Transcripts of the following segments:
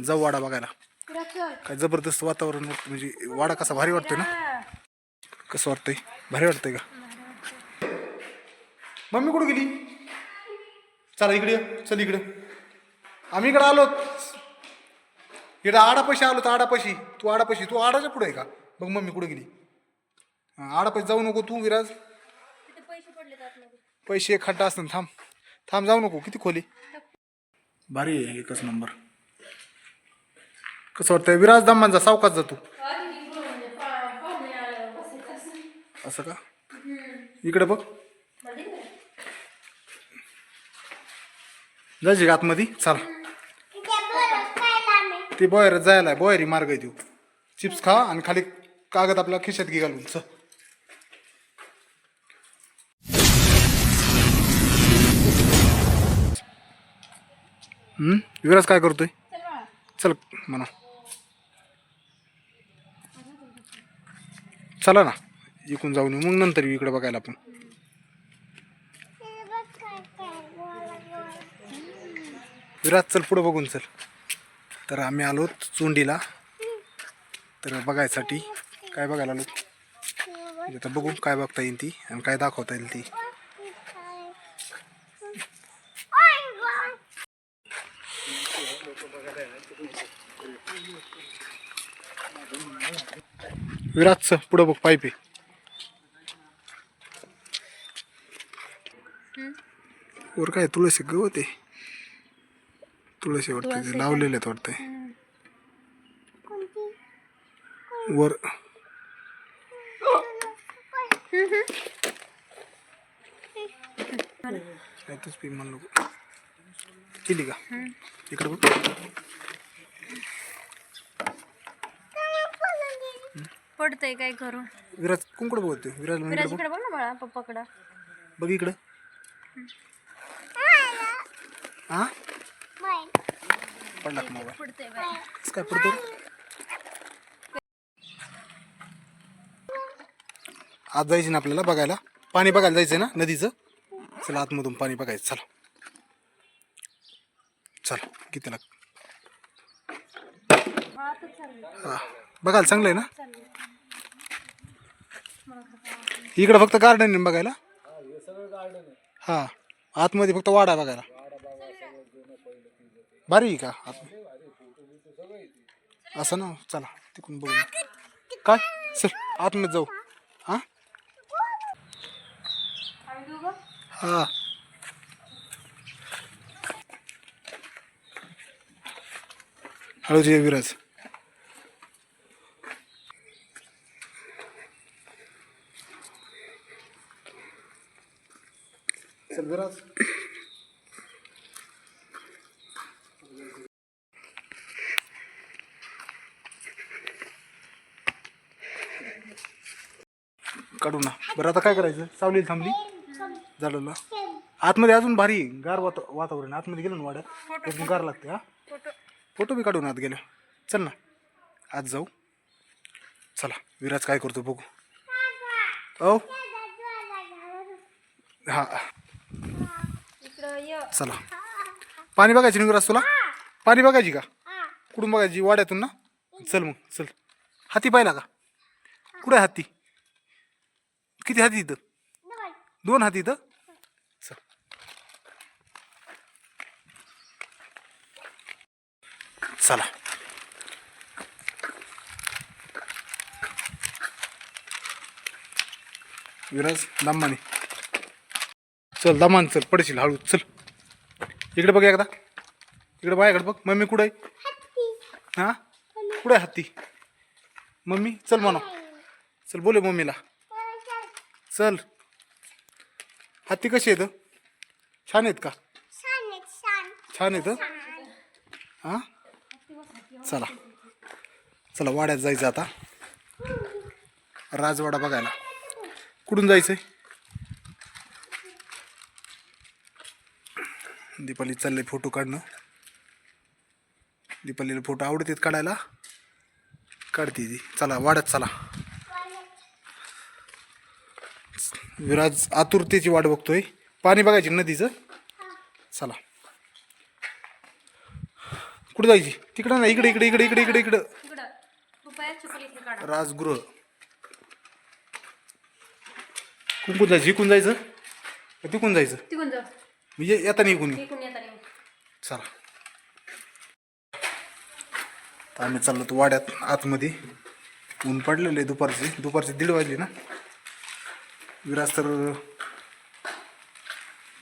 आणि जाऊ वाडा बघायला. काय जबरदस्त वातावरण वाटतं म्हणजे वाडा कसा भारी वाटतोय ना? कसं वाटतंय? भारी वाटतंय का? मम्मी कुठं गेली? चला इकडे. चल इकडे. आम्ही इकडे आलो इकडे आडापाशी आलो तर आडापाशी. तू आडापाशी तू आडाच्या पुढे आहे का? बघ मम्मी कुठे गेली. आडापाशी जाऊ नको तू विराज. पैसे खड्डा असतात थांब. थांब जाऊ नको. किती खोली? भारी आहे एकच नंबर. कसं वाटतंय? विराज दम्मांचा सावकाच जातो. असं का? इकडे बघ. जायचे का आतमध्ये? चला. ते बॉयर जायला बॉयरी मार्ग आहे देऊ चिप्स खा आणि खाली कागद आपला खिशात घे घालून. चल. विराज काय करतोय? चल म्हणा. चला ना इकून जाऊन येऊ. मग नंतर येऊ इकडे बघायला आपण. विराज चल पुढं बघून चल. तर आम्ही आलो चोंडीला. तर बघायसाठी काय बघायला आलो? म्हणजे तर बघू काय बघता येईल ती आणि काय दाखवता येईल ती. विराजचं पुढं बघ पाईप आहे वर काय तुळशी गवत आहे? तुळशी वाटतं लावलेले आहेत वाटतंय. वर. तूच पी म्हणू नको. केली का? इकडे बघ. पडतंय काय करू विराज कोणकडे बघतोय. विराज मग इकडे बघ. ना बाळा पप्पाकडं. बघ बघ इकडं. हा पडला का मोबाईल? पडतंय बाई कसं काय पडतो आज जायचं ना आपल्याला बघायला. पाणी बघायला जायचंय ना नदीचं? चला आतमधून पाणी बघायचं. चला. चला किती लाग हा बघायला चांगलं आहे ना इकडं फक्त गार्डन आहे बघायला? हा. आतमध्ये फक्त वाडा आहे बघायला. भारी आहे का? आत असं ना? चला तिकडून बघू काय? सर आतमध्ये जाऊ. हा? हा. हळूजी विराज. चल विराज काढू ना. बरं आता काय करायचं? सावली थांबली. झालं ना आतमध्ये अजून भारी. गार वाता वातावरण. आतमध्ये गेलं ना वाड्यात. एकदम गार लागते हा? फोटो. बी काढून आत गेल्या चल ना. आज जाऊ. चला विराज काय करतो बघू. औ. हा. चला. पाणी बघायची ना विराज तुला? पाणी बघायची का? कुठून बघायची? वाड्यातून ना? चल मग चल. हाती पाहिला का? कुठे हाती? किती हाती इथं? दोन हाती इथं? चल. चला. विराज दमाने चल दमान चल पडशील हळू चल. इकडे बघ एकदा. इकडे बायाकडे बघ. मम्मी कुठं आहे? हा? कुठं आहे हत्ती? मम्मी चल म्हणा. चल बोले मम्मीला. चल. हत्ती कशी आहेत? छान आहेत का? छान आहेत हा? चला. चला वाड्यात जायचं आता. राजवाडा बघायला. कुठून जायचंय? दीपाली चाललंय फोटो काढणं. दीपालीला फोटो आवडतात काढायला. काढते ती. चला वाड्यात चला. विराज आतुरतेची वाट बघतोय. पाणी बघायची नदीचं? चला. कुठं जायची? तिकडं नाही इकडे इकडे इकडे इकडे इकडे इकडं. राजगृह. कुंकून जायचं इकून जायचं तिकून जायचं? म्हणजे येता नाही येता नाही चला. तर आम्ही चाललो तो वाड्यात आतमध्ये. ऊन पडलेलं आहे दुपारचे. दुपारचे दीड वाजले ना. विराज तर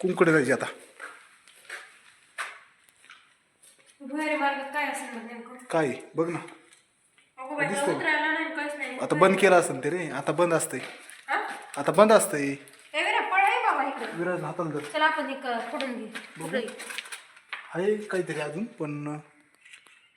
कुंकडे जायचे आता. भुयारी मार्गात. काय असेल मग नेमकं? काय? बघ ना. अगो बाई दिसतंय. उतरायला नाही काहीच नाही. आता बंद केलं असेल ते रे. आता बंद असतंय. हा? आता बंद असतंय ए विरा पळ आहे बाबा इकडे विराज हाताला धर. चला आपण एक फोडून घे. पुढे. ये. आहे काहीतरी अजून पण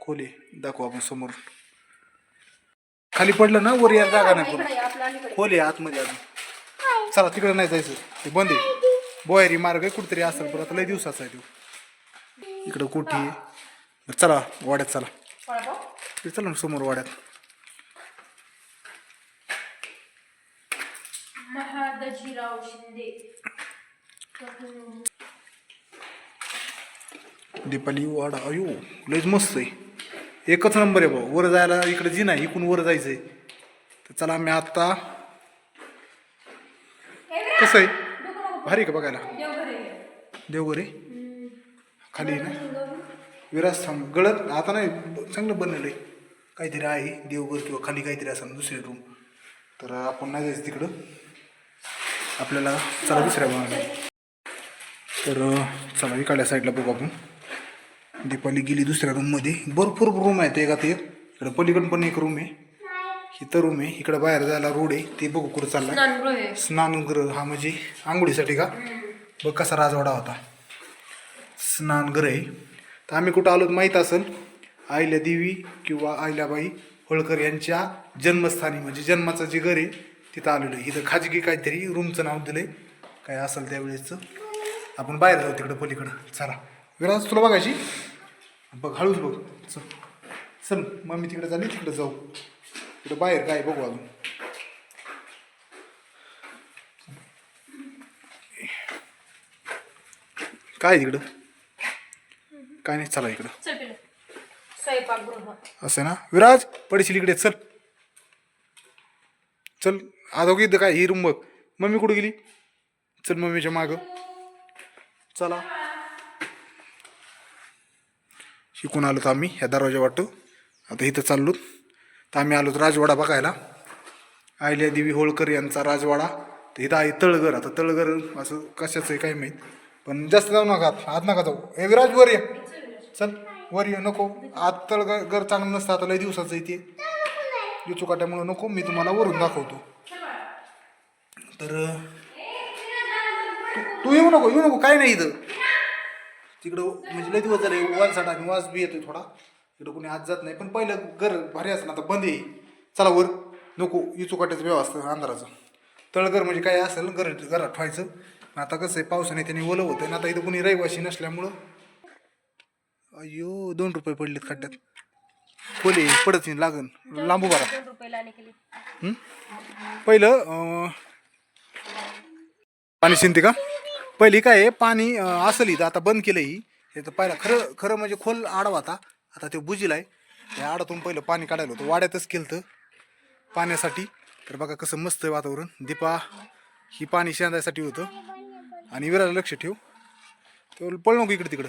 खोले दाखवू आपण समोर. खाली पडलं ना वर यायला जागा नाही इकडे आपल्या अलीकडे. खोले आतमध्ये अजून. चला तिकडे नाही जायचं. ते बंद आहे. बोयरी मार्ग आहे कुठेतरी असेल पण आता लय दिवसाचा आहे तो. इकडं कुठे आहे. बरं, चला वाड्यात चला. ते चला ना समोर वाड्यात. महादजीराव शिंदे. दीपाली वाडा. अयो लयच मस्त आहे. एकच नंबर आहे भाऊ. वर जायला इकडे जी नाही इकडून वर जायचंय. तर चला आम्ही आत्ता कसं आहे? भारी का बघायला? देवघर आहे. देवघरे खाली ना? विराज थांब. गळत आता नाही ब- चांगलं बनलेलं आहे. काहीतरी आहे देवघर किंवा खाली काहीतरी असं दुसरी रूम तर आपण नाही जायचं तिकडं. आपल्याला चला दुसऱ्या भागाला तर चला इकडल्या साईडला बघू आपण. दीपाली गेली दुसऱ्या रूममध्ये भरपूर रूम आहेत एक इकडं पलीकडून पण एक रूम आहे. इथं रूम आहे. इकडं बाहेर जायला रोड आहे. ते बघू कुठं चाललाय. स्नानगृह आहे. स्नानगृह हा म्हणजे आंघोळीसाठी का? बघ कसा राजवाडा होता. स्नानगृह आहे. तर आम्ही कुठं आलो माहीत असेल आईल्या देवी किंवा आईल्याबाई होळकर यांच्या जन्मस्थानी म्हणजे जन्माचं जे घर आहे तिथं आलेलो आहे. इथं खाजगी काहीतरी रूमचं नाव दिलंय. काय असेल त्यावेळेसचं. आपण बाहेर जाऊ तिकडं पलीकडं. चला. विराज तुला बघायची? बघ हळूच बघ. चल. चल मम्मी तिकडे चालली तिकडे जाऊ. तिकडं बाहेर काय बघू अजून. काय तिकडं? काय नाही चला इकडं. असं ना? विराज पडशील इकडे. चल. चल. आता इथं काय? ही रूम बघ. मम्मी कुठं गेली? चल मम्मीच्या मागं. चला. शिकून आलो तर आम्ही ह्या दरवाजा वाटतो. आता इथं चाललो. तर आम्ही आलो राजवाडा बघायला. आयल्या देवी होळकर यांचा राजवाडा. तर इथं आहे तळघर. आता तळघर असं कशाचं आहे काय माहीत. पण जास्त जाऊ नका आत. नका जाऊ. ए विराज वर ये. चल वर ये. नको. आत तळघर घर चांगलं नसतं. आता लय दिवसाचं आहे ते. चुकाट्यामुळं नको. मी तुम्हाला वरून दाखवतो. तर तू- तू येऊ नको येऊ नको काय नाही इथं. तिकडं म्हणजे लय दिवस झाले वालसाट आणि वास बी येतोय थोडा. इकडं कोणी आज जात नाही पण पहिलं घर भारी असं आता बंद आहे. चला वर नको इचुकाट्याचं व्यवस्था अंधाराचं. तळघर म्हणजे काय असेल घर घरात ठेवायचं. पण आता कसं आहे पावसाने त्याने ओलं होतं आणि आता इथं कोणी रहिवाशी नसल्यामुळं. अयो दोन रुपये पडलेत खड्ड्यात खोले पडत नाही लागन. लांबू बरा? पहिलं पाणी शिंते का? पहिली काय आहे पाणी अं, इथं आता बंद केलं ही हे तर पहिला खरं खरं म्हणजे खोल आडवा आता आता ते बुजीला आहे त्या आडातून पहिलं पाणी काढायला होतं. वाड्यातच केलं तर पाण्यासाठी. तर बघा कसं मस्त आहे वातावरण. दीपा ही पाणी शेंदायसाठी होतं. आणि विराला लक्ष ठेव. तर पळ नको इकडं तिकडं.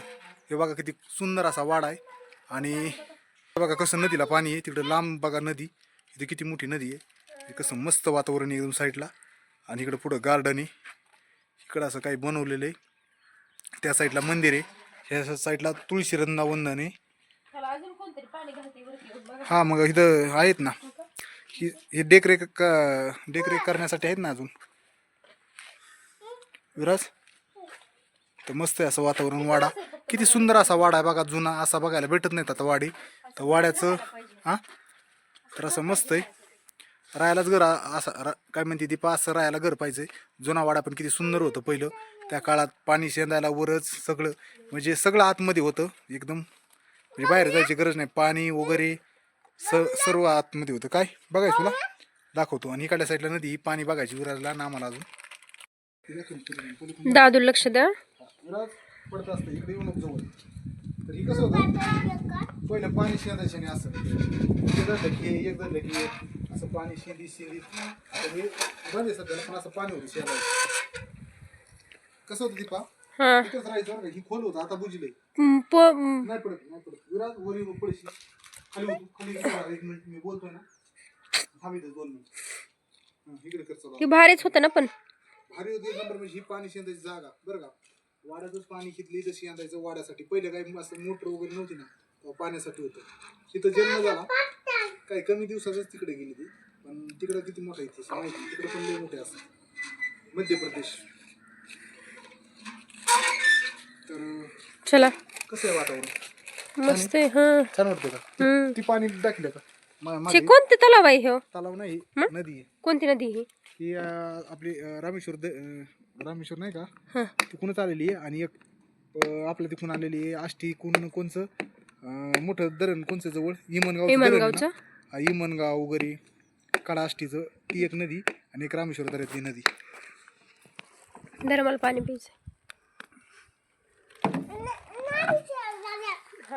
हे बघा किती सुंदर असा वाडा आहे. आणि बघा कसं नदीला पाणी आहे. तिकडं लांब बघा नदी. इथे किती मोठी नदी आहे. हे कसं मस्त वातावरण आहे एकदम साईडला आणि इकडं पुढं गार्डन आहे. इकडं असं काही बनवलेलं आहे. त्या साईडला मंदिर आहे. ह्या साईडला तुळशी वंदन आहे. हा मग इथं आहेत ना. ही हे देखरेख क- देखरेख करण्यासाठी आहेत ना अजून. विराज तर मस्त आहे असं वातावरण वाडा. किती सुंदर असा वाडा आहे बघा जुना असा बघायला भेटत नाहीत आता वाडी. तर वाड्याचं हां? तर असं मस्त आहे. राहायलाच घर असं रा काय म्हणते दीपा असं राहायला घर पाहिजे. जुना वाडा पण किती सुंदर होतं पहिलं. त्या काळात पाणी शेंदायला वरच सगळं म्हणजे सगळं आतमध्ये होतं एकदम. म्हणजे बाहेर जायची गरज नाही. पाणी वगैरे स सर्व आतमध्ये होतं. काय? बघायचं तुला? दाखवतो. आणि इकडल्या साईडला नदी ही पाणी बघायची. विराजला ना आम्हाला अजून. दादू लक्ष द्या. विराज पडत असतं. इकडे येऊ नको जवळ. तर ही कसं होतं? पहिलं पाणी शेंदायचं नाही असं. एक धरलं की एक धरलं की. असं पाणी शेंदी शेंदी आता हे बंद आहे सध्याला पण असं पाणी होतं शेंदायचं कसं होतं दीपा? हा. इथंच राहायचं बरं का? ही खोल होतं आता बुजलंय. हम्म, प-. नाही पडत नाही पडत. विराज वरी पडशी खाली होतो खाली उभा. एक मिनिट मी बोलतोय ना. थांब इथं दोन मिनिट. हं, इकडे कर चला. ती भारीच होतं ना पण. भारी होती एक नंबर म्हणजे ही पाणी शेंदायची जागा. बरं का? वाड्यातच पाणी घेतली तर शेंदायचं वाड्यासाठी. पहिले काही असं मोटर वगैरे नव्हती ना तेव्हा पाण्यासाठी होतं. तिथं जन्म झाला. काही कमी दिवसातच तिकडे गेली ती. पण तिकडे किती मोठा आहे माहिती तिकडे पण लय मोठे असं मध्य प्रदेश. तर चला. कसं आहे वातावरण? मस्त आहे हा. छान वाटतं का? हम्म. ती पाणी दाखलं का? मा- चे मागे कोणते तलाव आहे हो? तलाव नाही नदी आहे. कोणती नदी ही? ही अं, आपली अं, रामेश्वर द- अं, रामेश्वर नाही का? हा. तिकूनच आलेली आहे आणि एक अं, आपल्या तिकून आलेली आहे आष्टी कोण कोणचं? अं, मोठं धरण कोणचं जवळ? इमनगाव इमनगावचं? इमनगाव वगैरे कडाष्टीचं ती एक नदी आणि एक रामेश्वर दऱ्यातली नदी. धर्माला पाणी प्यायचं